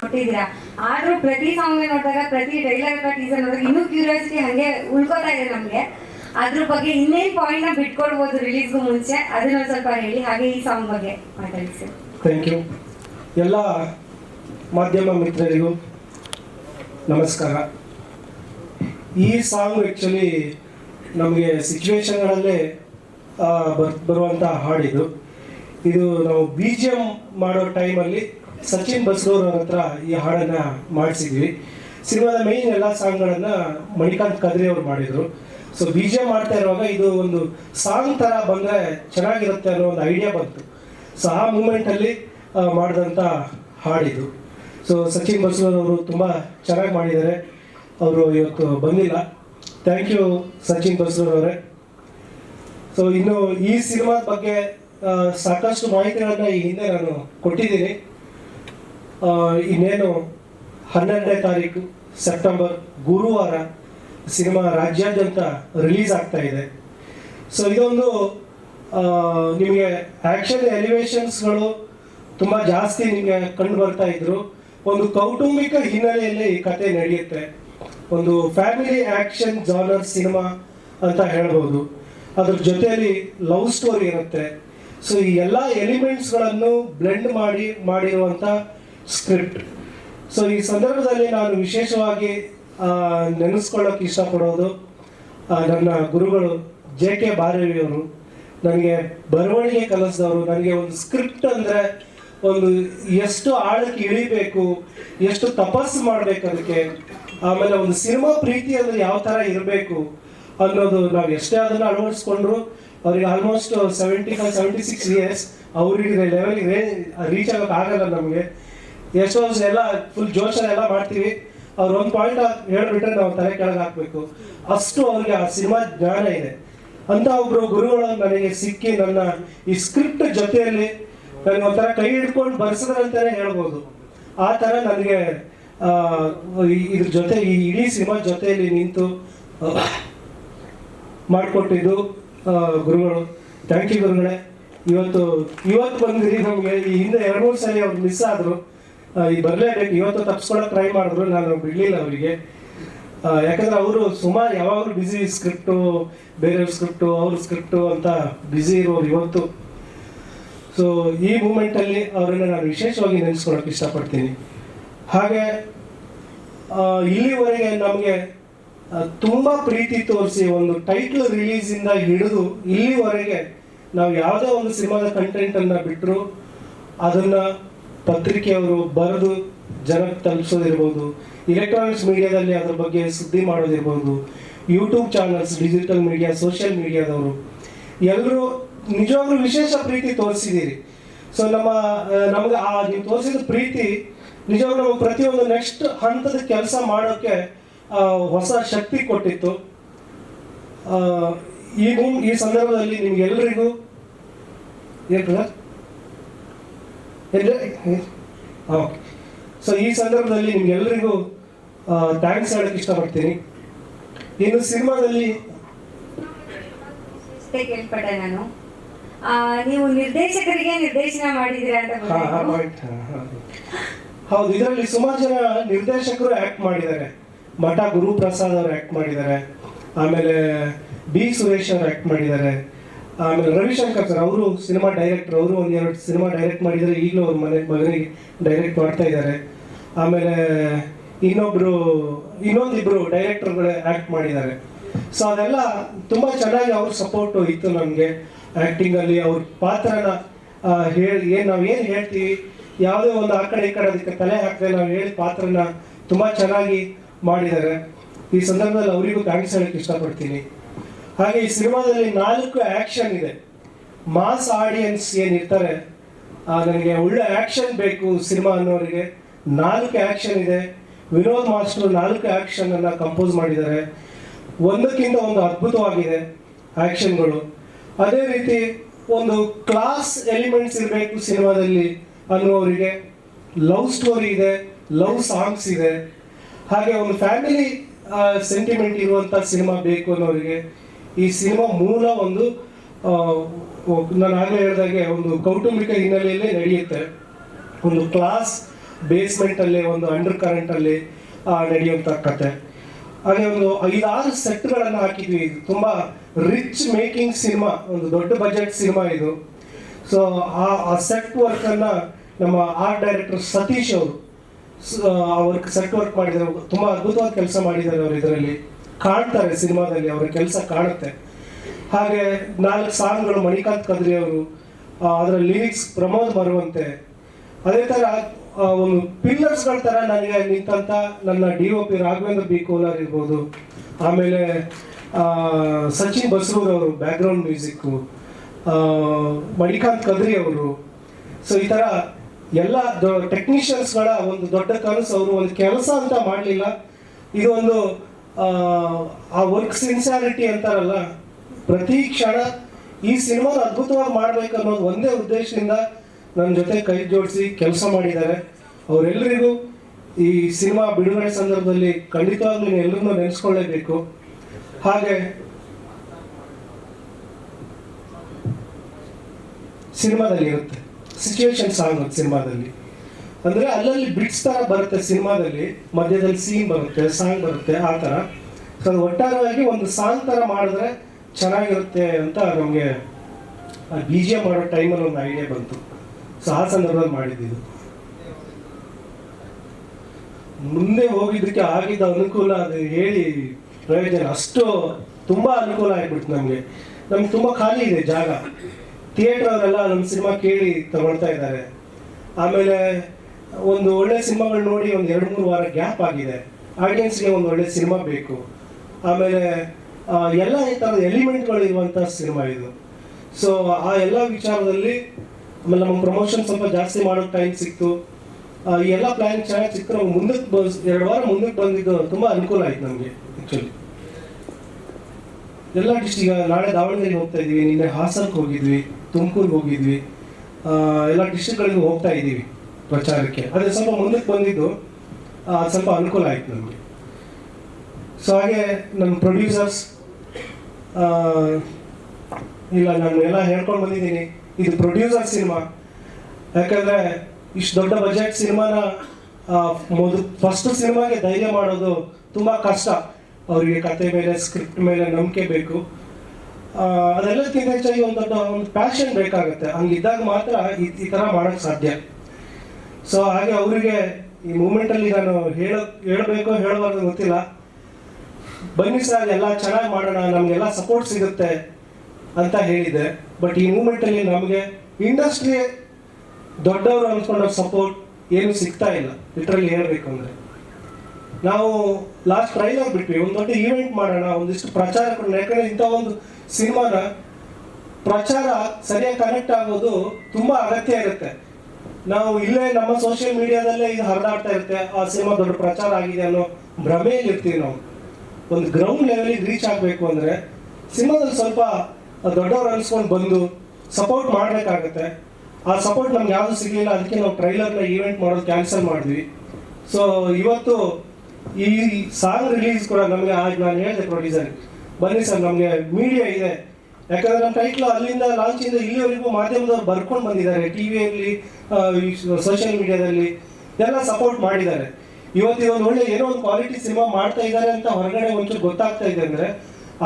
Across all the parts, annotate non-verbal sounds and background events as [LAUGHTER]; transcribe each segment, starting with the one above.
ಕೊಟ್ಟಿದ್ದೀರಾ ಆದ್ರೂ ಪ್ರತಿ ಸಾಂಗ್ ನೋಡಿದಾಗ, ಪ್ರತಿ ಡೈಲಾಗ್ ಟೀಸರ್ ನೋಡಿದಾಗ ಇನ್ನೂ ಕ್ಯೂರಿಯಾಸಿಟಿ ಹಂಗೆ ಉಳ್ಕೋತಾ ಇದೆ ನಮಗೆ. ಅದ್ರ ಬಗ್ಗೆ ಇನ್ನೇನ್ ಪಾಯಿಂಟ್ನ ಬಿಟ್ಕೊಡ್ಬೋದು ರಿಲೀಸ್ಗೂ ಮುಂಚೆ, ಅದನ್ನ ಸ್ವಲ್ಪ ಹೇಳಿ, ಹಾಗೆ ಈ ಸಾಂಗ್ ಬಗ್ಗೆ ಮಾತಾಡಿ ಸರ್ ಥ್ಯಾಂಕ್ ಯು ಎಲ್ಲ ಮಾಧ್ಯಮ ಮಿತ್ರರಿಗೂ ನಮಸ್ಕಾರ. ಈ ಸಾಂಗ್ ಆ್ಯಕ್ಚುಲಿ ನಮಗೆ ಸಿಚುವೇಶನ್ಗಳಲ್ಲೇ ಬರ್ ಬರುವಂಥ ಹಾಡಿದು. ಇದು ನಾವು ಬಿ ಜಿ ಎಂ ಮಾಡೋ ಟೈಮಲ್ಲಿ ಸಚಿನ್ ಬಸ್ರೂರ್ ಅವ್ರ ಹತ್ರ ಈ ಹಾಡನ್ನು ಮಾಡಿಸಿದ್ವಿ. ಸಿನಿಮಾದ ಮೇಯ್ನ್ ಎಲ್ಲ ಸಾಂಗ್ಗಳನ್ನು ಮಣಿಕಾಂತ್ ಕದ್ರಿ ಅವರು ಮಾಡಿದರು. ಸೊ ಬಿ ಜೆ ಮಾಡ್ತಾ ಇರುವಾಗ ಇದು ಒಂದು ಸಾಂಗ್ ಥರ ಬಂದರೆ ಚೆನ್ನಾಗಿರುತ್ತೆ ಅನ್ನೋ ಒಂದು ಐಡಿಯಾ ಬಂತು. ಸೊ ಆ ಮೂಮೆಂಟಲ್ಲಿ ಮಾಡಿದಂಥ ಹಾಡಿದು. ಸೊ ಸಚಿನ್ ಬಸ್ರೂರ್ ಅವರು ತುಂಬ ಚೆನ್ನಾಗಿ ಮಾಡಿದ್ದಾರೆ. ಅವರು ಇವತ್ತು ಬಂದಿಲ್ಲ. ಥ್ಯಾಂಕ್ ಯು ಸಚಿನ್ ಬಸ್ರೂರ್ ಅವರೇ. ಸೊ ಇನ್ನು ಈ ಸಿನಿಮಾದ ಬಗ್ಗೆ ಸಾಕಷ್ಟು ಮಾಹಿತಿಗಳನ್ನ ಈ ಹಿಂದೆ ನಾನು ಕೊಟ್ಟಿದ್ದೀನಿ. ಇನ್ನೇನು ಹನ್ನೆರಡನೇ ತಾರೀಕು ಸೆಪ್ಟೆಂಬರ್ ಗುರುವಾರ ಸಿನಿಮಾ ರಾಜ್ಯಾದ್ಯಂತ ರಿಲೀಸ್ ಆಗ್ತಾ ಇದೆ. ಸೊ ಇದೊಂದು ನಿಮಗೆ ಆ್ಯಕ್ಷನ್ ಎಲಿವೇಶನ್ಸ್ಗಳು ತುಂಬ ಜಾಸ್ತಿ ನಿಮಗೆ ಕಂಡು ಬರ್ತಾ ಇದ್ರು. ಒಂದು ಕೌಟುಂಬಿಕ ಹಿನ್ನೆಲೆಯಲ್ಲಿ ಈ ಕತೆ ನಡೆಯುತ್ತೆ. ಒಂದು ಫ್ಯಾಮಿಲಿ ಆ್ಯಕ್ಷನ್ ಜಾನರ್ ಸಿನಿಮಾ ಅಂತ ಹೇಳ್ಬೋದು. ಅದ್ರ ಜೊತೆಯಲ್ಲಿ ಲವ್ ಸ್ಟೋರಿ ಇರುತ್ತೆ. ಸೊ ಈ ಎಲ್ಲ ಎಲಿಮೆಂಟ್ಸ್ಗಳನ್ನು ಬ್ಲೆಂಡ್ ಮಾಡಿ ಮಾಡಿರುವಂಥ ಸ್ಕ್ರಿಪ್ಟ್. ಸೊ ಈ ಸಂದರ್ಭದಲ್ಲಿ ನಾನು ವಿಶೇಷವಾಗಿ ನೆನೆಸ್ಕೊಳ್ಳೋಕೆ ಇಷ್ಟಪಡೋದು ನನ್ನ ಗುರುಗಳು ಜೆ ಕೆ ಬಾರವಿಯವರು ನನಗೆ ಬರವಣಿಗೆ ಕಲಿಸಿದವರು. ನನಗೆ ಒಂದು ಸ್ಕ್ರಿಪ್ಟ್ ಅಂದರೆ ಒಂದು ಎಷ್ಟು ಆಳಕ್ಕೆ ಇಳಿಬೇಕು, ಎಷ್ಟು ತಪಸ್ಸು ಮಾಡಬೇಕು ಅದಕ್ಕೆ ಆಮೇಲೆ ಒಂದು ಸಿನಿಮಾ ಪ್ರೀತಿ ಅಂದರೆ ಯಾವ ಥರ ಇರಬೇಕು ಅನ್ನೋದು ನಾವು ಎಷ್ಟೇ ಅದನ್ನು ಅಳವಡಿಸ್ಕೊಂಡ್ರು, ಅವ್ರಿಗೆ almost seventy five seventy six years ಅವ್ರಿಗೆ ಲೆವೆಲ್ಗೆ ರೀಚ್ ಆಗೋಕ್ಕಾಗಲ್ಲ ನಮಗೆ. ಎಷ್ಟೋ ಎಲ್ಲ ಫುಲ್ ಜೋಶಲ್ಲಿ ಎಲ್ಲ ಮಾಡ್ತೀವಿ. ಅವ್ರು ಒಂದು ಪಾಯಿಂಟ್ ಹೇಳ್ಬಿಟ್ರೆ ನಾವು ತಲೆ ಕೆಳಗೆ ಹಾಕ್ಬೇಕು. ಅಷ್ಟು ಅವ್ರಿಗೆ ಆ ಸಿನಿಮಾ ಜ್ಞಾನ ಇದೆ. ಅಂತ ಒಬ್ರು ಗುರುಗಳು ನನಗೆ ಸಿಕ್ಕಿ ನನ್ನ ಈ ಸ್ಕ್ರಿಪ್ಟ್ ಜೊತೆಯಲ್ಲಿ ನನಗೆ ಒಂಥರ ಕೈ ಹಿಡ್ಕೊಂಡು ಬರ್ಸಿದ್ರಂತಾನೆ ಹೇಳ್ಬೋದು. ಆ ಥರ ನನಗೆ ಇದ್ರ ಜೊತೆ ಈ ಇಡೀ ಸಿನಿಮಾ ಜೊತೆಯಲ್ಲಿ ನಿಂತು ಮಾಡಿಕೊಟ್ಟಿದ್ದು ಗುರುಗಳು. ಥ್ಯಾಂಕ್ ಯು ಗುರುಗಳೇ. ಇವತ್ತು ಇವತ್ತು ಬಂದಿರಿ ನಮಗೆ. ಈ ಹಿಂದೆ ಎರಡು ಮೂರು ಸಲ ಅವ್ರು ಮಿಸ್ ಆದರು. ಈ ಬರಲೇಬೇಕು ಇವತ್ತು ತಪ್ಪಿಸ್ಕೊಳ್ಳೋ ಟ್ರೈ ಮಾಡಿದ್ರು, ನಾನು ಬಿಡಲಿಲ್ಲ ಅವರಿಗೆ. ಯಾಕಂದ್ರೆ ಅವರು ಸುಮಾರು ಯಾವಾಗಲೂ ಬ್ಯುಸಿ ಸ್ಕ್ರಿಪ್ಟು ಬೇರೆ ಸ್ಕ್ರಿಪ್ಟು ಅವ್ರ ಸ್ಕ್ರಿಪ್ಟು ಅಂತ ಬ್ಯುಸಿ ಇರೋರು ಇವತ್ತು. ಸೊ ಈ ಮೂಮೆಂಟಲ್ಲಿ ಅವರನ್ನು ನಾನು ವಿಶೇಷವಾಗಿ ನೆನೆಸ್ಕೊಳಕ್ಕೆ ಇಷ್ಟಪಡ್ತೀನಿ. ಹಾಗೆ ಇಲ್ಲಿವರೆಗೆ ನಮಗೆ ತುಂಬ ಪ್ರೀತಿ ತೋರಿಸಿ ಒಂದು ಟೈಟ್ಲ್ ರಿಲೀಸಿಂದ ಹಿಡಿದು ಇಲ್ಲಿವರೆಗೆ ನಾವು ಯಾವುದೇ ಒಂದು ಸಿನಿಮಾದ ಕಂಟೆಂಟನ್ನು ಬಿಟ್ಟರು ಅದನ್ನು ಪತ್ರಿಕೆಯವರು ಬರೆದು ಜನಕ್ಕೆ ತಲುಪಿಸೋದಿರ್ಬೋದು ಇಲೆಕ್ಟ್ರಾನಿಕ್ಸ್ ಮೀಡಿಯಾದಲ್ಲಿ ಅದ್ರ ಬಗ್ಗೆ ಸುದ್ದಿ ಮಾಡೋದಿರ್ಬೋದು YouTube channels digital media social ಮೀಡಿಯಾದವರು ಎಲ್ಲರೂ ನಿಜವಾಗ್ಲೂ ವಿಶೇಷ ಪ್ರೀತಿ ತೋರಿಸಿದ್ದೀರಿ. ಸೊ ನಮ್ಮ ನಮಗೆ ಆ, ನೀವು ತೋರಿಸಿದ ಪ್ರೀತಿ ನಿಜವಾಗ್ಲೂ ನಮ್ಗೆ ಪ್ರತಿಯೊಂದು ನೆಕ್ಸ್ಟ್ ಹಂತದ ಕೆಲಸ ಮಾಡೋಕ್ಕೆ ಹೊಸ ಶಕ್ತಿ ಕೊಟ್ಟಿತ್ತು. ಈ ಈ ಸಂದರ್ಭದಲ್ಲಿ ನಿಮ್ಗೆಲ್ಲರಿಗೂ ಏನು ಓಕೆ ಸೊ ಈ ಸಂದರ್ಭದಲ್ಲಿ ನಿಮ್ಗೆಲ್ಲರಿಗೂ ಥ್ಯಾಂಕ್ಸ್ ಹೇಳಕ್ಕೆ ಇಷ್ಟಪಡ್ತೀನಿ. ಇನ್ನು ಸಿನಿಮಾದಲ್ಲಿ ಕೇಳ್ಪಟ್ಟೆ ನಾನು. ನೀವು ನಿರ್ದೇಶಕರಿಗೆ ನಿರ್ದೇಶನ ಮಾಡಿದ್ದೀರಾ ಅಂತ. ಹೌದು ಇದರಲ್ಲಿ ಸುಮಾರು ಜನ ನಿರ್ದೇಶಕರು ಆಕ್ಟ್ ಮಾಡಿದ್ದಾರೆ. ಮಠ ಗುರುಪ್ರಸಾದ್ ಅವರು ಆಕ್ಟ್ ಮಾಡಿದ್ದಾರೆ. ಆಮೇಲೆ ಬಿ ಸುರೇಶ್ ಅವರು ಆಕ್ಟ್ ಮಾಡಿದ್ದಾರೆ. ಆಮೇಲೆ ರವಿಶಂಕರ್ ಸರ್, ಅವರು ಸಿನಿಮಾ ಡೈರೆಕ್ಟರ್, ಅವರು ಒಂದೆರಡು ಸಿನಿಮಾ ಡೈರೆಕ್ಟ್ ಮಾಡಿದರೆ ಈಗಲೂ ಅವ್ರ ಮನೆ, ಮಗನಿಗೆ ಡೈರೆಕ್ಟ್ ಮಾಡ್ತಾ ಇದ್ದಾರೆ. ಆಮೇಲೆ ಇನ್ನೊಬ್ರು, ಇನ್ನೊಂದಿಬ್ರು ಡೈರೆಕ್ಟರ್ಗಳು ಆಕ್ಟ್ ಮಾಡಿದ್ದಾರೆ. ಸೊ ಅದೆಲ್ಲ ತುಂಬ ಚೆನ್ನಾಗಿ ಅವ್ರ ಸಪೋರ್ಟ್ ಇತ್ತು ನಮಗೆ ಆ್ಯಕ್ಟಿಂಗಲ್ಲಿ ಅವ್ರ ಪಾತ್ರನ ಹೇಳಿ, ಏನು ನಾವು ಏನು ಹೇಳ್ತೀವಿ, ಯಾವುದೇ ಒಂದು ಆ ಕಡೆ ಈ ಕಡೆ ಅದಕ್ಕೆ ತಲೆ ಹಾಕದೆ ನಾವು ಹೇಳಿದ ಪಾತ್ರನ ತುಂಬ ಚೆನ್ನಾಗಿ ಮಾಡಿದ್ದಾರೆ. ಈ ಸಂದರ್ಭದಲ್ಲಿ ಅವರಿಗೂ ಥ್ಯಾಂಕ್ಸ್ ಹೇಳಕ್ಕೆ ಇಷ್ಟಪಡ್ತೀನಿ. ಹಾಗೆ ಈ ಸಿನಿಮಾದಲ್ಲಿ ನಾಲ್ಕು ಆ್ಯಕ್ಷನ್ ಇದೆ. ಮಾಸ್ ಆಡಿಯನ್ಸ್ ಏನಿರ್ತಾರೆ ನನಗೆ ಒಳ್ಳೆ ಆ್ಯಕ್ಷನ್ ಬೇಕು ಸಿನಿಮಾ ಅನ್ನೋರಿಗೆ. ನಾಲ್ಕು ಆ್ಯಕ್ಷನ್ ಇದೆ. ವಿನೋದ್ ಮಾಸ್ಟರ್ ನಾಲ್ಕು ಆ್ಯಕ್ಷನನ್ನು ಕಂಪೋಸ್ ಮಾಡಿದ್ದಾರೆ. ಒಂದಕ್ಕಿಂತ ಒಂದು ಅದ್ಭುತವಾಗಿದೆ ಆ್ಯಕ್ಷನ್ಗಳು ಅದೇ ರೀತಿ ಒಂದು ಕ್ಲಾಸ್ ಎಲಿಮೆಂಟ್ಸ್ ಇರಬೇಕು ಸಿನಿಮಾದಲ್ಲಿ ಅನ್ನುವರಿಗೆ ಲವ್ ಸ್ಟೋರಿ ಇದೆ ಲವ್ ಸಾಂಗ್ಸ್ ಇದೆ. ಹಾಗೆ ಒಂದು ಫ್ಯಾಮಿಲಿ ಸೆಂಟಿಮೆಂಟ್ ಇರುವಂಥ ಸಿನಿಮಾ ಬೇಕು ಅನ್ನೋರಿಗೆ. ಈ ಸಿನಿಮಾ ಮೂಲ ಒಂದು ನಾನು ಆಗಲೇ ಹೇಳಿದಾಗೆ ಒಂದು ಕೌಟುಂಬಿಕ ಹಿನ್ನೆಲೆಯಲ್ಲೇ ನಡೆಯುತ್ತೆ. ಒಂದು ಕ್ಲಾಸ್ ಬೇಸ್ಮೆಂಟ್ ಅಲ್ಲಿ ಒಂದು ಅಂಡರ್ ಕರೆಂಟಲ್ಲಿ ನಡೆಯುವಂತ ಕತೆ. ಹಾಗೆ ಒಂದು ಐದಾರು ಸೆಟ್ಗಳನ್ನು ಹಾಕಿದ್ವಿ. ಇದು ತುಂಬ ರಿಚ್ ಮೇಕಿಂಗ್ ಸಿನಿಮಾ, ಒಂದು ದೊಡ್ಡ ಬಜೆಟ್ ಸಿನಿಮಾ ಇದು. ಸೊ, ಆ ಸೆಟ್ ವರ್ಕ್ ಅನ್ನ ನಮ್ಮ ಆರ್ಟ್ ಡೈರೆಕ್ಟರ್ ಸತೀಶ್ ಅವರು ಅವ್ರ ಸೆಟ್ ವರ್ಕ್ ಮಾಡಿದ್ದಾರೆ. ತುಂಬಾ ಅದ್ಭುತವಾದ ಕೆಲಸ ಮಾಡಿದ್ದಾರೆ ಅವರು ಇದರಲ್ಲಿ. ಕಾಣ್ತಾರೆ ಸಿನಿಮಾದಲ್ಲಿ ಅವರ ಕೆಲಸ ಕಾಣುತ್ತೆ. ಹಾಗೆ ನಾಲ್ಕು ಸಾಂಗ್ಗಳು ಮಣಿಕಾಂತ್ ಕದ್ರಿ ಅವರು ಅದರ ಲಿರಿಕ್ಸ್ ಪ್ರಮೋದ್ ಬರುವಂತೆ ಅದೇ ಥರ ಒಂದು ಪಿಲ್ಲರ್ಸ್ಗಳ ಥರ ನನಗೆ ನಿಂತಂತ ನನ್ನ D O P Raghavendra B Kolar ಇರ್ಬೋದು. ಆಮೇಲೆ ಸಚಿನ್ ಬಸ್ರೂರ್ ಅವರು ಬ್ಯಾಕ್ಗ್ರೌಂಡ್ ಮ್ಯೂಸಿಕ್ಕು ಮಣಿಕಾಂತ್ ಕದ್ರಿ ಅವರು. ಸೊ ಈ ಥರ ಎಲ್ಲ ಟೆಕ್ನಿಷಿಯನ್ಸ್ಗಳ ಒಂದು ದೊಡ್ಡ ಕನಸು ಅವರು ಒಂದು ಕೆಲಸ ಅಂತ ಮಾಡಲಿಲ್ಲ. ಇದು ಒಂದು ಆ, ವರ್ಕ್ ಸಿನ್ಸಾರಿಟಿ ಅಂತಾರಲ್ಲ ಪ್ರತಿ ಕ್ಷಣ ಈ ಸಿನಿಮಾನ ಅದ್ಭುತವಾಗಿ ಮಾಡ್ಬೇಕು ಅನ್ನೋದು ಒಂದೇ ಉದ್ದೇಶದಿಂದ ನನ್ನ ಜೊತೆ ಕೈ ಜೋಡಿಸಿ ಕೆಲಸ ಮಾಡಿದ್ದಾರೆ. ಅವರೆಲ್ಲರಿಗೂ ಈ ಸಿನಿಮಾ ಬಿಡುಗಡೆ ಸಂದರ್ಭದಲ್ಲಿ ಖಂಡಿತವಾಗ್ಲೂ ಎಲ್ಲರನ್ನೂ ನೆನೆಸ್ಕೊಳ್ಳೇಬೇಕು. ಹಾಗೆ ಸಿನಿಮಾದಲ್ಲಿ ಇರುತ್ತೆ ಸಿಚುವೇಶನ್ ಸಾಂಗ್ ಸಿನಿಮಾದಲ್ಲಿ ಅಂದ್ರೆ ಅಲ್ಲಲ್ಲಿ ಬಿಟ್ಸ್ ತರ ಬರುತ್ತೆ ಸಿನಿಮಾದಲ್ಲಿ, ಮಧ್ಯದಲ್ಲಿ ಸೀನ್ ಬರುತ್ತೆ ಸಾಂಗ್ ಬರುತ್ತೆ, ಆ ತರ. ಸೊ ಒಟ್ಟಾರೆಯಾಗಿ ಒಂದು ಸಾಂಗ್ ತರ ಮಾಡಿದ್ರೆ ಚೆನ್ನಾಗಿರುತ್ತೆ ಅಂತ ನಮಗೆ ಬಿ ಜಿ ಮಾಡೋ ಟೈಮಲ್ಲಿ ಒಂದು ಐಡಿಯಾ ಬಂತು. ಸೊ ಆ ಸಂದರ್ಭದಲ್ಲಿ ಮಾಡಿದ್ದು ಮುಂದೆ ಹೋಗಿದ್ದಕ್ಕೆ ಆಗಿದ್ದ ಅನುಕೂಲ ಅದು ಹೇಳಿ ಪ್ರಯೋಜನ. ಅಷ್ಟು ತುಂಬಾ ಅನುಕೂಲ ಆಗ್ಬಿಡ್ತು ನಮಗೆ. ನಮ್ಗೆ ತುಂಬಾ ಖಾಲಿ ಇದೆ ಜಾಗ. ಥಿಯೇಟರ್ ಅವರೆಲ್ಲ ನಮ್ಮ ಸಿನಿಮಾ ಕೇಳಿ ತಗೊಳ್ತಾ ಇದ್ದಾರೆ. ಆಮೇಲೆ ಒಂದು ಒಳ್ಳೆ ಸಿನಿಮಾಗಳು ನೋಡಿ ಒಂದು ಎರಡು ಮೂರು ವಾರ ಗ್ಯಾಪ್ ಆಗಿದೆ. ಆಡಿಯನ್ಸ್ಗೆ ಒಂದು ಒಳ್ಳೆ ಸಿನಿಮಾ ಬೇಕು. ಆಮೇಲೆ ಎಲ್ಲ ಈ ಥರದ ಎಲಿಮೆಂಟ್ಗಳು ಇರುವಂಥ ಸಿನಿಮಾ ಇದು. ಸೊ ಆ ಎಲ್ಲ ವಿಚಾರದಲ್ಲಿ ಆಮೇಲೆ ನಮ್ಮ ಪ್ರಮೋಷನ್ ಸ್ವಲ್ಪ ಜಾಸ್ತಿ ಮಾಡೋ ಟೈಮ್ ಸಿಕ್ತು. ಈ ಎಲ್ಲ ಪ್ಲಾನ್ ಚೆನ್ನಾಗಿ ನಮ್ಗೆ ಮುಂದಕ್ಕೆ ಬಸ್ ಎರಡು ವಾರ ಮುಂದಕ್ಕೆ ಬಂದಿದ್ದು ತುಂಬ ಅನುಕೂಲ ಆಯ್ತು ನಮಗೆ ಆ್ಯಕ್ಚುಲಿ ಎಲ್ಲ ಡಿಸ್ಟಿಕ್ ನಾಳೆ ದಾವಣಗೆರೆಗೆ ಹೋಗ್ತಾ ಇದ್ದೀವಿ, ನಿನ್ನೆ ಹಾಸನಕ್ಕೆ ಹೋಗಿದ್ವಿ, ತುಮಕೂರಿಗೆ ಹೋಗಿದ್ವಿ. ಎಲ್ಲ ಡಿಸ್ಟಿಕ್ಗಳಿಗೆ ಹೋಗ್ತಾ ಇದ್ದೀವಿ. ಪ್ರಚಾರಕ್ಕೆ. ಅದೇ ಸ್ವಲ್ಪ ಮುಂದಕ್ಕೆ ಬಂದಿದ್ದು ಸ್ವಲ್ಪ ಅನುಕೂಲ ಆಯ್ತು ನಮಗೆ. ಸೊ ಹಾಗೆ ನಮ್ಮ ಪ್ರೊಡ್ಯೂಸರ್ಸ್ ಇಲ್ಲ ನಾನು ಎಲ್ಲ ಹೇಳ್ಕೊಂಡು ಬಂದಿದ್ದೀನಿ. ಇದು ಪ್ರೊಡ್ಯೂಸರ್ ಸಿನಿಮಾ. ಯಾಕಂದ್ರೆ ಇಷ್ಟು ದೊಡ್ಡ ಬಜೆಟ್ ಸಿನಿಮಾನ ಮೊದಲು ಫಸ್ಟ್ ಸಿನಿಮಾಗೆ ಧೈರ್ಯ ಮಾಡೋದು ತುಂಬ ಕಷ್ಟ. ಅವರಿಗೆ ಕತೆ ಮೇಲೆ ಸ್ಕ್ರಿಪ್ಟ್ ಮೇಲೆ ನಂಬಿಕೆ ಬೇಕು. ಅದೆಲ್ಲಕ್ಕಿಂತ ಹೆಚ್ಚಾಗಿ ಒಂದು ದೊಡ್ಡ ಒಂದು ಪ್ಯಾಷನ್ ಬೇಕಾಗುತ್ತೆ. ಹಂಗಿದ್ದಾಗ ಮಾತ್ರ ಈ ಈ ಥರ ಮಾಡೋಕ್ಕೆ ಸಾಧ್ಯ. ಸೊ ಹಾಗೆ ಅವರಿಗೆ ಈ ಮೂಮೆಂಟಲ್ಲಿ ನಾನು ಹೇಳೋ, ಹೇಳಬೇಕು ಹೇಳಬಾರ್ದು ಗೊತ್ತಿಲ್ಲ. ಬನ್ನಿ ಸರ್ ಎಲ್ಲ ಚೆನ್ನಾಗಿ ಮಾಡೋಣ, ನಮಗೆಲ್ಲ ಸಪೋರ್ಟ್ ಸಿಗುತ್ತೆ ಅಂತ ಹೇಳಿದೆ ಬಟ್ ಈ ಮೂಮೆಂಟಲ್ಲಿ ನಮಗೆ ಇಂಡಸ್ಟ್ರಿ ದೊಡ್ಡವರು ಅನ್ಕೊಂಡ ಸಪೋರ್ಟ್ ಏನು ಸಿಗ್ತಾ ಇಲ್ಲ. ಲಿಟ್ರಲಿ ಹೇಳಬೇಕು ಅಂದ್ರೆ. ನಾವು ಲಾಸ್ಟ್ ಟ್ರೈಲರ್ ಬಿಟ್ವಿ ಒಂದು ದೊಡ್ಡ ಈವೆಂಟ್ ಮಾಡೋಣ, ಒಂದಿಷ್ಟು ಪ್ರಚಾರ ಕೊಡೋಣ. ಯಾಕಂದ್ರೆ ಇಂಥ ಒಂದು ಸಿನಿಮಾನ ಪ್ರಚಾರ ಸರಿಯಾಗಿ ಕನೆಕ್ಟ್ ಆಗೋದು ತುಂಬಾ ಅಗತ್ಯ ಇರುತ್ತೆ. ನಾವು ಇಲ್ಲೇ ನಮ್ಮ ಸೋಷಿಯಲ್ ಮೀಡಿಯಾದಲ್ಲೇ ಇದು ಹರಿದಾಡ್ತಾ ಇರುತ್ತೆ. ಆ ಸಿನಿಮಾ ದೊಡ್ಡ ಪ್ರಚಾರ ಆಗಿದೆ ಅನ್ನೋ ಭ್ರಮೆಯಲ್ಲಿ ಇರ್ತೀವಿ ನಾವು. ಒಂದು ಗ್ರೌಂಡ್ ಲೆವೆಲಿಗೆ ರೀಚ್ ಆಗಬೇಕು ಅಂದ್ರೆ ಸಿನಿಮಾದಲ್ಲಿ ಸ್ವಲ್ಪ ದೊಡ್ಡವ್ರು ಅನ್ಸ್ಕೊಂಡು ಬಂದು ಸಪೋರ್ಟ್ ಮಾಡಬೇಕಾಗತ್ತೆ. ಆ ಸಪೋರ್ಟ್ ನಮ್ಗೆ ಯಾವುದು ಸಿಗಲಿಲ್ಲ, ಅದಕ್ಕೆ ನಾವು ಟ್ರೈಲರ್ನ ಈವೆಂಟ್ ಮಾಡೋದು ಕ್ಯಾನ್ಸಲ್ ಮಾಡಿದ್ವಿ. ಸೊ ಇವತ್ತು ಈ ಸಾಂಗ್ ರಿಲೀಸ್ ಕೂಡ ನಮಗೆ ಆಗ ನಾನು ಹೇಳಿದೆ ಪ್ರೊಡ್ಯೂಸರ್ ಬನ್ನಿ ಸರ್, ನಮಗೆ ಮೀಡಿಯಾ ಇದೆ. ಯಾಕಂದ್ರೆ ನಮ್ಮ ಟೈಟ್ಲು ಅಲ್ಲಿಂದ ಲಾಂಚಿಂದ ಇಲ್ಲಿವರೆಗೂ ಮಾಧ್ಯಮದವ್ರು ಬರ್ಕೊಂಡು ಬಂದಿದ್ದಾರೆ ಟಿ ವಿಯಲ್ಲಿ ಸೋಷಿಯಲ್ ಮೀಡಿಯಾದಲ್ಲಿ ಎಲ್ಲ ಸಪೋರ್ಟ್ ಮಾಡಿದ್ದಾರೆ. ಇವತ್ತು ಇವತ್ತು ಒಳ್ಳೆ ಏನೋ ಒಂದು ಕ್ವಾಲಿಟಿ ಸಿನಿಮಾ ಮಾಡ್ತಾ ಇದ್ದಾರೆ ಅಂತ ಹೊರಗಡೆ ಒಂಚೂರು ಗೊತ್ತಾಗ್ತಾ ಇದೆ ಅಂದ್ರೆ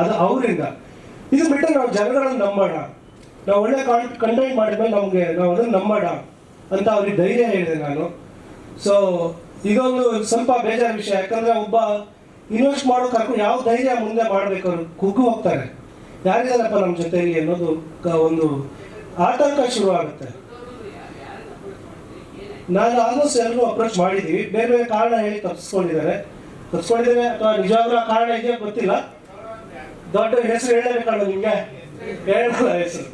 ಅದು ಅವರಿಂದ. ಇದು ಬಿಟ್ಟರೆ ನಾವು ಜನಗಳನ್ನು ನಂಬೋಣ ನಾವು ಒಳ್ಳೆ ಕಂಟೆಂಟ್ ಮಾಡಿದ್ಮೇಲೆ ನಮಗೆ ನಾವು ಅದನ್ನು ನಂಬೋಣ ಅಂತ ಅವ್ರಿಗೆ ಧೈರ್ಯ ಹೇಳಿದೆ ನಾನು. ಸೊ ಇದೊಂದು ಸ್ವಲ್ಪ ಬೇಜಾರ ವಿಷಯ, ಯಾಕಂದ್ರೆ ಒಬ್ಬ ಇನ್ವೆಸ್ಟ್ ಮಾಡೋ ಕರ್ಕೊಂಡು ಯಾವ ಧೈರ್ಯ ಮುಂದೆ ಮಾಡ್ಬೇಕು ಅವ್ರು? ಕುಗ್ಗು ಹೋಗ್ತಾರೆ. ಯಾರಿದಾರಪ್ಪ ನಮ್ಮ ಜೊತೆಯಲ್ಲಿ ಅನ್ನೋದು ಒಂದು ಆತಂಕ ಶುರು ಆಗುತ್ತೆ ನಾನು ಆಲ್ಮೋಸ್ಟ್ ಎಲ್ಲರೂ ಅಪ್ರೋಚ್ ಮಾಡಿದ್ದೀವಿ. ಬೇರೆ ಬೇರೆ ಕಾರಣ ಹೇಳಿ ತಪ್ಪಿಸ್ಕೊಂಡಿದ್ದಾರೆ ತಪ್ಪಿಸ್ಕೊಂಡಿದ್ದಾರೆ ಅಥವಾ ನಿಜವಾಗ್ಲೂ ಕಾರಣ ಇದೆಯೋ ಗೊತ್ತಿಲ್ಲ. ದೊಡ್ಡ ಹೆಸರು ಹೇಳಬೇಕಲ್ಲ ನಿಮಗೆ? ಹೇಳಲ್ಲ ಹೆಸರು.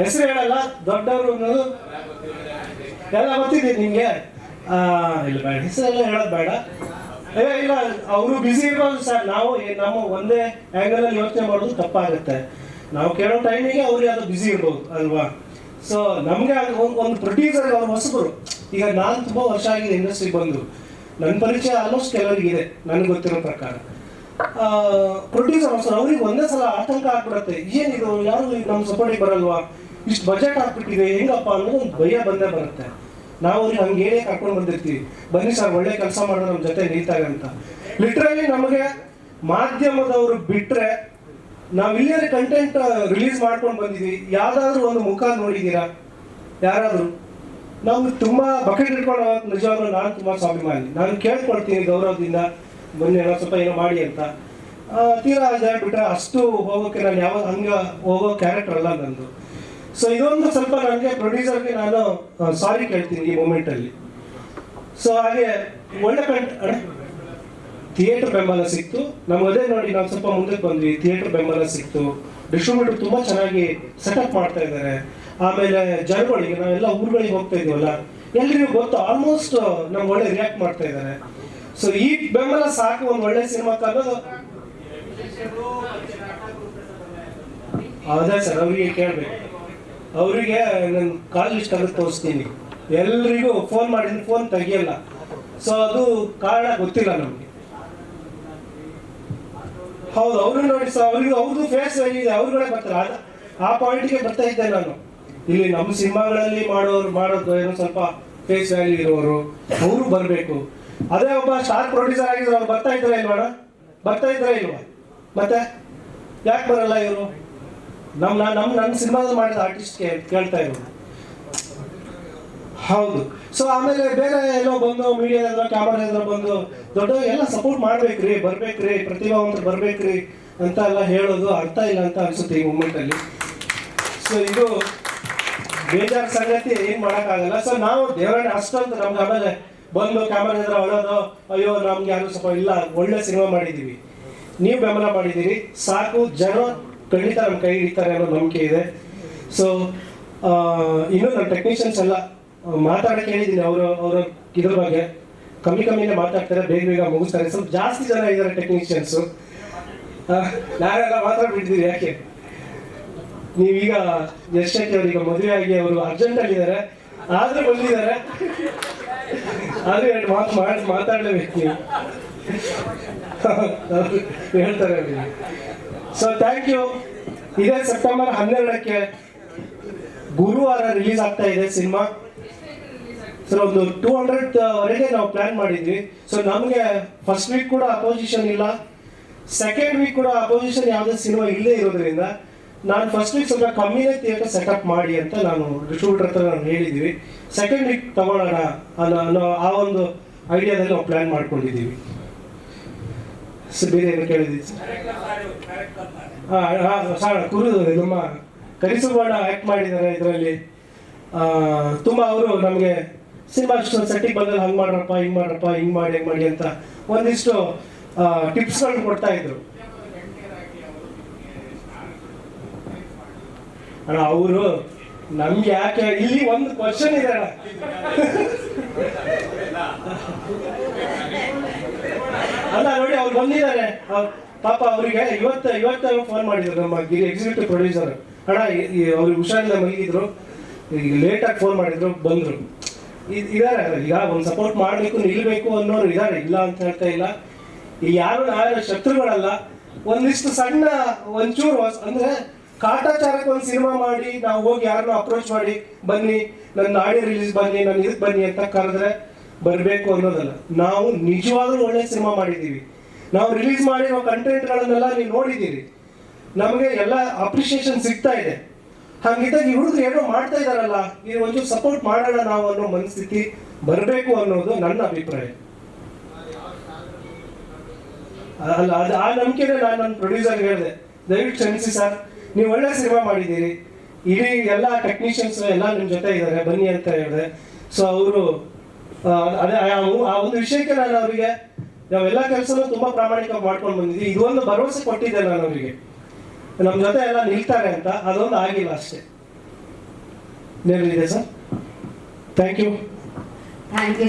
ಹೆಸರು ಹೇಳಲ್ಲ, ದೊಡ್ಡವರು ಅನ್ನೋದು ಎಲ್ಲ ಗೊತ್ತಿದ್ದೀನಿ ನಿಮಗೆ. ಇಲ್ಲ ಬೇಡ, ಹೆಸರೆಲ್ಲ ಹೇಳೋದು ಬೇಡ. ಏ, ಇಲ್ಲ, ಅವರು ಬಿಸಿ ಇರ್ಬೋದು ಸರ್ ನಾವು ನಮ್ಮ ಒಂದೇ ಆಂಗಲ್ ಅಲ್ಲಿ ಯೋಚನೆ ಮಾಡೋದು ತಪ್ಪಾಗುತ್ತೆ. ನಾವು ಕೇಳೋ ಟೈಮಿಗೆ ಅವ್ರಿಗೆ ಅದು ಬಿಸಿ ಇರ್ಬೋದು, ಅಲ್ವಾ? ಸೊ ನಮಗೆ ಒಂದು ಒಂದು ಪ್ರೊಡ್ಯೂಸರ್ ಅವ್ರು ಹೊಸಬರು. ಈಗ ನಾನು ತುಂಬಾ ವರ್ಷ ಆಗಿದೆ ಇಂಡಸ್ಟ್ರಿಗೆ ಬಂದು. ನನ್ನ ಪರಿಚಯ ಆಲ್ಮೋಸ್ಟ್ ಇದೆ, ನನಗೆ ಗೊತ್ತಿರೋ ಪ್ರಕಾರ. ಪ್ರೊಡ್ಯೂಸರ್ ಹೊಸರು ಅವ್ರಿಗೆ ಒಂದೇ ಸಲ ಆತಂಕ ಆಗ್ಬಿಡುತ್ತೆ. ಏನಿದು ಯಾರು ನಮ್ಮ ಸಪೋರ್ಟಿಗೆ ಬರಲ್ವಾ? ಇಷ್ಟು ಬಜೆಟ್ ಹಾಕ್ಬಿಟ್ಟಿದೆ ಹೆಂಗಪ್ಪ ಅನ್ನೋದು ಒಂದು ಭಯ ಬಂದೇ ಬರುತ್ತೆ. ನಾವು ನಮ್ಗೆ ಏನೇ ಕರ್ಕೊಂಡು ಬಂದಿರ್ತೀವಿ. ಬನ್ನಿ ಸರ್, ಒಳ್ಳೆ ಕೆಲಸ ಮಾಡೋ ನಮ್ಮ ಜೊತೆ ನೀತಾಗ ಅಂತ. ಲಿಟ್ರಲಿ ನಮಗೆ ಮಾಧ್ಯಮದವರು ಬಿಟ್ಟರೆ ನಾವು ಇಲ್ಲೇ ಕಂಟೆಂಟ್ ರಿಲೀಸ್ ಮಾಡ್ಕೊಂಡು ಬಂದಿದ್ವಿ. ಯಾವ್ದಾದ್ರು ಒಂದು ಮುಖ ನೋಡಿದ್ದೀರಾ ಯಾರಾದರೂ? ನಾವು ತುಂಬಾ ಬಕೆಟ್ ಇಟ್ಕೊಂಡು ನಿಜವಾಗ್ಲು ನಾನು ತುಂಬಾ ಸ್ವಾಭಿಮಾನಿ. ನಾನು ಕೇಳ್ಕೊಳ್ತೀನಿ ಗೌರವದಿಂದ. ಬನ್ನಿ ಏನೋ ಸ್ವಲ್ಪ ಏನೋ ಮಾಡಿ ಅಂತ. ತೀರಾ ಬಿಟ್ರೆ ಅಷ್ಟು ಹೋಗೋಕೆ ನಾನು ಯಾವ ಹಂಗೆ ಹೋಗೋ ಕ್ಯಾರೆಕ್ಟರ್ ಅಲ್ಲ ನಂದು. ಸೊ ಇದೊಂದು ಸ್ವಲ್ಪ ನನಗೆ ಪ್ರೊಡ್ಯೂಸರ್ಗೆ ನಾನು ಸಾರಿ ಕೇಳ್ತೀನಿ ಈ ಮೂಮೆಂಟಲ್ಲಿ ಸೊ ಹಾಗೆ ಒಳ್ಳೆ ಕಂಟ್ ಥಿಯೇಟರ್ ಬೆಂಬಲ ಸಿಕ್ತು. ನಮ್ಗೆ ಅದೇ ನೋಡಿ ನಾವು ಸ್ವಲ್ಪ ಮುಂದಕ್ಕೆ ಬಂದ್ವಿ. ಥಿಯೇಟರ್ ಬೆಂಬಲ ಸಿಕ್ತು. ಡಿಸ್ಟ್ರಿಬ್ಯೂಟರ್ ತುಂಬಾ ಚೆನ್ನಾಗಿ ಸೆಟಪ್ ಮಾಡ್ತಾ ಇದ್ದಾರೆ ಆಮೇಲೆ ಜನಗಳಿಗೆ, ನಾವೆಲ್ಲ ಊರುಗಳಿಗೆ ಹೋಗ್ತಾ ಇದೀವಲ್ಲ ಎಲ್ರಿಗೂ ಗೊತ್ತು ಆಲ್ಮೋಸ್ಟ್ ನಮ್ಗೆ ಒಳ್ಳೆ ರಿಯಾಕ್ಟ್ ಮಾಡ್ತಾ ಇದ್ದಾರೆ ಸೊ ಈ ಬೆಂಬಲ ಸಾಕು ಒಂದು ಒಳ್ಳೆ ಸಿನಿಮಾ ಅನ್ನೋದು ಅದೇ ಸರ್? ಅವರಿಗೆ ಕೇಳಬೇಕು. ಅವರಿಗೆ ನನ್ನ ಕಾಲ್ ಲಿಸ್ಟ್ ಅಲ್ಲಿ ತೋರಿಸ್ತೀನಿ. ಎಲ್ರಿಗೂ ಫೋನ್ ಮಾಡಿದ್ರೆ ಫೋನ್ ತೆಗಿಯಲ್ಲ. ಸೊ ಅದು ಕಾರಣ ಗೊತ್ತಿಲ್ಲ ನಮಗೆ. ಹೌದು, ಅವರು ನೋಡಿ ಸರ್ ಅವ್ರಿಗೆ ಅವ್ರದ್ದು ಫೇಸ್ ಇದೆ ಅವ್ರುಗಳೇ ಬರ್ತಾರೆ. ಆ ಪಾಯಿಂಟ್ಗೆ ಬರ್ತಾ ಇದ್ದೆ ನಾನು. ಇಲ್ಲಿ ನಮ್ಮ ಸಿನಿಮಾಗಳಲ್ಲಿ ಮಾಡೋರು, ಮಾಡೋದು ಏನೋ ಸ್ವಲ್ಪ ಫೇಸ್ ವ್ಯಾಲ್ಯೂ ಇರೋರು, ಅವರು ಬರಬೇಕು. ಅದೇ ಒಬ್ಬ ಸ್ಟಾರ್ ಪ್ರೊಡ್ಯೂಸರ್ ಆಗಿದ್ರು, ಅವ್ರು ಬರ್ತಾ ಇದ್ರ ಇಲ್ವಣ ಬರ್ತಾ ಇದ್ರ ಇಲ್ವಾ? ಮತ್ತೆ, ಯಾಕೆ ಬರಲ್ಲ ಇವರು? ನಮ್ಮ ನಮ್ಮ ನನ್ನ ಸಿನಿಮಾದಲ್ಲಿ ಮಾಡಿದ ಆರ್ಟಿಸ್ಟ್ ಕೇಳ್ತಾ ಇರೋದು. ಹೌದು. ಸೊ ಆಮೇಲೆ ಬೇರೆ ಎಲ್ಲೋ ಬಂದು ಮೀಡಿಯಾ ಕ್ಯಾಮರಾ ಎದುರು ಬಂದು, ದೊಡ್ಡ ಎಲ್ಲ ಸಪೋರ್ಟ್ ಮಾಡ್ಬೇಕ್ರಿ, ಬರ್ಬೇಕ್ರಿ ಪ್ರತಿಭಾವಂತ ಬರ್ಬೇಕ್ರಿ ಅಂತ ಎಲ್ಲ ಹೇಳೋದು ಅರ್ಥ ಇಲ್ಲ ಅಂತ ಅನ್ಸುತ್ತೆ ಈ ಮೂಮೆಂಟ್ ಅಲ್ಲಿ. ಸೊ ಇದು ಬೇಜಾರ್ ಸಂಗತಿ, ಏನ್ ಮಾಡೋಕ್ಕಾಗಲ್ಲ. ಸೊ ನಾವು ದೇವರನ್ನ ಅಷ್ಟೊಂದು ನಮ್ಗೆ ಆಮೇಲೆ ಬಂದು ಕ್ಯಾಮರಾ ಎದುರು ಅಳೋದು, ಅಯ್ಯೋ, ನಮ್ಗೆ ಯಾರು ಸ್ವಲ್ಪ ಇಲ್ಲ, ಒಳ್ಳೆ ಸಿನಿಮಾ ಮಾಡಿದೀವಿ ನೀವು ಬೆಂಬಲ ಮಾಡಿದ್ದೀರಿ, ಸಾಕು ಜನ ಖಂಡಿತ ನಮ್ಮ ಕೈ ಹಿಡಿತಾರೆ ಅನ್ನೋ ನಂಬಿಕೆ ಇದೆ. ಸೊ ಇನ್ನು ನಮ್ಮ ಟೆಕ್ನಿಷಿಯನ್ಸ್ ಎಲ್ಲ ಮಾತಾಡಕ್ಕೆ ಹೇಳಿದ್ದೀನಿ ಅವರು, ಅವರ ಇದ್ರ ಬಗ್ಗೆ. ಕಮ್ಮಿ ಕಮ್ಮಿನೇ ಮಾತಾಡ್ತಾರೆ, ಬೇಗ ಬೇಗ ಮುಗಿಸ್ತಾರೆ. ಸ್ವಲ್ಪ ಜಾಸ್ತಿ ಜನ ಇದ್ದಾರೆ ಟೆಕ್ನಿಷಿಯನ್ಸು ನಾನೆಲ್ಲ ಮಾತಾಡ್ಬಿಟ್ಟಿದ್ದೀರಿ ಯಾಕೆ? ನೀವೀಗ ಯಶಕ್ಕೆ ಈಗ ಮದುವೆ ಆಗಿ ಅವರು ಅರ್ಜೆಂಟ್ ಆಗಿದ್ದಾರೆ ಆದ್ರೂ ಬಂದಿದ್ದಾರೆ. ಆದ್ರೆ ಎರಡು ಮಾತು ಮಾಡಿ, ಮಾತಾಡಲೇಬೇಕು ನೀವು. [LAUGHS] ಹೇಳ್ತಾರೆ ಸೊ ಥ್ಯಾಂಕ್ ಯು ಇದೇ ಸೆಪ್ಟೆಂಬರ್ ಹನ್ನೆರಡಕ್ಕೆ ಗುರುವಾರ ರಿಲೀಸ್ ಆಗ್ತಾ ಇದೆ ಸಿನಿಮಾ. ಸರ್ ಒಂದು ಟೂ ಹಂಡ್ರೆಡ್ ವರೆಗೆ ನಾವು ಪ್ಲಾನ್ ಮಾಡಿದ್ವಿ. ಸೊ ನಮಗೆ ಫಸ್ಟ್ ವೀಕ್ ಕೂಡ ಅಪೋಸಿಷನ್ ಇಲ್ಲ. ಸೆಕೆಂಡ್ ವೀಕ್ ಕೂಡ ಅಪೋಸಿಷನ್ ಯಾವುದೇ ಸಿನಿಮಾ ಇಲ್ಲದೆ ಇರೋದ್ರಿಂದ ನಾನು ಫಸ್ಟ್ ವೀಕ್ ಸ್ವಲ್ಪ ಕಮ್ಮಿನೇ ಥಿಯೇಟರ್ ಸೆಟಪ್ ಮಾಡಿ ಅಂತ ನಾನು ಡಿಸ್ಟ್ರಿಬ್ಯೂಟರ್ ಹತ್ರ ನಾನು ಹೇಳಿದ್ವಿ. ಸೆಕೆಂಡ್ ವೀಕ್ ತಗೊಳ್ಳೋಣ ಅನ್ನೋ ಅನ್ನೋ ಆ ಒಂದು ಐಡಿಯಾದಲ್ಲಿ ನಾವು ಪ್ಲಾನ್ ಮಾಡ್ಕೊಂಡಿದ್ದೀವಿ. ಬೇರೆ ಏನು ಕೇಳಿದ್ವಿ ಸರ್ ಕುರು ನಮ್ಮ ಕರಿಸುಬಣ್ಣ ಆ್ಯಕ್ಟ್ ಮಾಡಿದ್ದಾರೆ ಇದರಲ್ಲಿ ತುಂಬ ಅವರು ನಮಗೆ ಸಿನಿಮಾ ಸೆಟ್ಟಿಗೆ ಬಂದಲ್ಲಿ ಹಂಗೆ ಮಾಡ್ರಪ್ಪ ಹಿಂಗೆ ಮಾಡ್ರಪ್ಪ ಹಿಂಗೆ ಮಾಡಿ ಹಿಂಗೆ ಮಾಡಿ ಅಂತ ಒಂದಿಷ್ಟು ಟಿಪ್ಸ್ಗಳನ್ನ ಕೊಡ್ತಾ ಇದ್ರು ಅಣ್ಣ ಅವರು ನಮ್ಗೆ ಯಾಕೆ ಇಲ್ಲಿ ಒಂದು ಕ್ವಶನ್ ಇದೆ ಅಣ್ಣ ಅಲ್ಲ, ನೋಡಿ, ಅವ್ರು ಬಂದಿದ್ದಾರೆ. ಪಾಪ ಅವರಿಗೆ ಇವತ್ತು ಇವತ್ತು ಫೋನ್ ಮಾಡಿದ್ರು ನಮ್ಮ ಎಕ್ಸಿಕ್ಯೂಟಿವ್ ಪ್ರೊಡ್ಯೂಸರ್ ಅಣ್ಣ ಅವ್ರಿಗೆ ಹುಷಾರಿಲ್ಲ ಮಲಗಿದ್ರು. ಈಗ ಲೇಟಾಗಿ ಫೋನ್ ಮಾಡಿದ್ರು, ಬಂದರು. ಇದ್- ಇದಾರೆ, ಈಗ ಒಂದು ಸಪೋರ್ಟ್ ಮಾಡಬೇಕು, ನಿಲ್ಬೇಕು ಅನ್ನೋರು ಇದಾರೆ. ಇಲ್ಲ ಅಂತ ಹೇಳ್ತಾ ಇಲ್ಲ. ಯಾರು ನಾಳೆ ಶತ್ರುಗಳಲ್ಲ, ಒಂದಿಷ್ಟು ಸಣ್ಣ ಒಂಚೂರು ಅಂದ್ರೆ ಕಾಟಾಚಾರಕ್ಕೆ ಒಂದು ಸಿನಿಮಾ ಮಾಡಿ, ನಾವು ಹೋಗಿ ಯಾರನ್ನೂ ಅಪ್ರೋಚ್ ಮಾಡಿ, ಬನ್ನಿ ನನ್ನ ಆಡಿಯೋ ರಿಲೀಸ್ ಬನ್ನಿ ನನ್ನ ಇದಕ್ಕೆ ಬನ್ನಿ ಅಂತ ಕರೆದ್ರೆ ಬರಬೇಕು ಅನ್ನೋದಲ್ಲ. ನಾವು ನಿಜವಾಗ್ಲೂ ಒಳ್ಳೆ ಸಿನಿಮಾ ಮಾಡಿದ್ದೀವಿ. ನಾವು ರಿಲೀಸ್ ಮಾಡಿರೋ ಕಂಟೆಂಟ್ಗಳನ್ನೆಲ್ಲ ನೀವು ನೋಡಿದ್ದೀರಿ. ನಮಗೆ ಎಲ್ಲ ಅಪ್ರಿಷಿಯೇಷನ್ ಸಿಗ್ತಾ ಇದೆ. ಹಾಗಿದ್ದಾಗ ಈ ಹುಡುಗರು ಏನೋ ಮಾಡ್ತಾ ಇದಾರಲ್ಲ ನೀವು ಒಂದು ಸಪೋರ್ಟ್ ಮಾಡೋಣ ನಾವು ಅನ್ನೋ ಮನಸ್ಥಿತಿ ಬರಬೇಕು ಅನ್ನೋದು ನನ್ನ ಅಭಿಪ್ರಾಯ. ಅಲ್ಲ, ಅದು ಆ ನಂಬಿಕೆನೇ ನಾನು ನನ್ನ ಪ್ರೊಡ್ಯೂಸರ್ ಹೇಳಿದೆ. ದಯವಿಟ್ಟು ಕ್ಷಮಿಸಿ ಸರ್, ನೀವು ಒಳ್ಳೆ ಸಿನಿಮಾ ಮಾಡಿದ್ದೀರಿ. ಇಡೀ ಎಲ್ಲ ಟೆಕ್ನಿಷಿಯನ್ಸ್ ಎಲ್ಲ ನಿಮ್ಮ ಜೊತೆ ಇದ್ದಾರೆ, ಬನ್ನಿ ಅಂತ ಹೇಳಿದೆ. ಸೊ ಅವರು ಅದೇ, ಆ ಒಂದು ವಿಷಯಕ್ಕೆ ನಾನು ಅವರಿಗೆ ನಾವೆಲ್ಲ ಕೆಲಸನೂ ತುಂಬಾ ಪ್ರಾಮಾಣಿಕವಾಗಿ ಮಾಡ್ಕೊಂಡು ಬಂದಿದ್ವಿ ಇದೊಂದು ಭರವಸೆ ಕೊಟ್ಟಿದ್ದೆ ನಾನು ಅವರಿಗೆ. ನಮ್ಮ ಜೊತೆ ಎಲ್ಲ ನಿಲ್ತಾರೆ ಅಂತ, ಅದೊಂದು ಆಗಿಲ್ಲ ಅಷ್ಟೇ. ಏನಿದೆ sir? Thank you thank you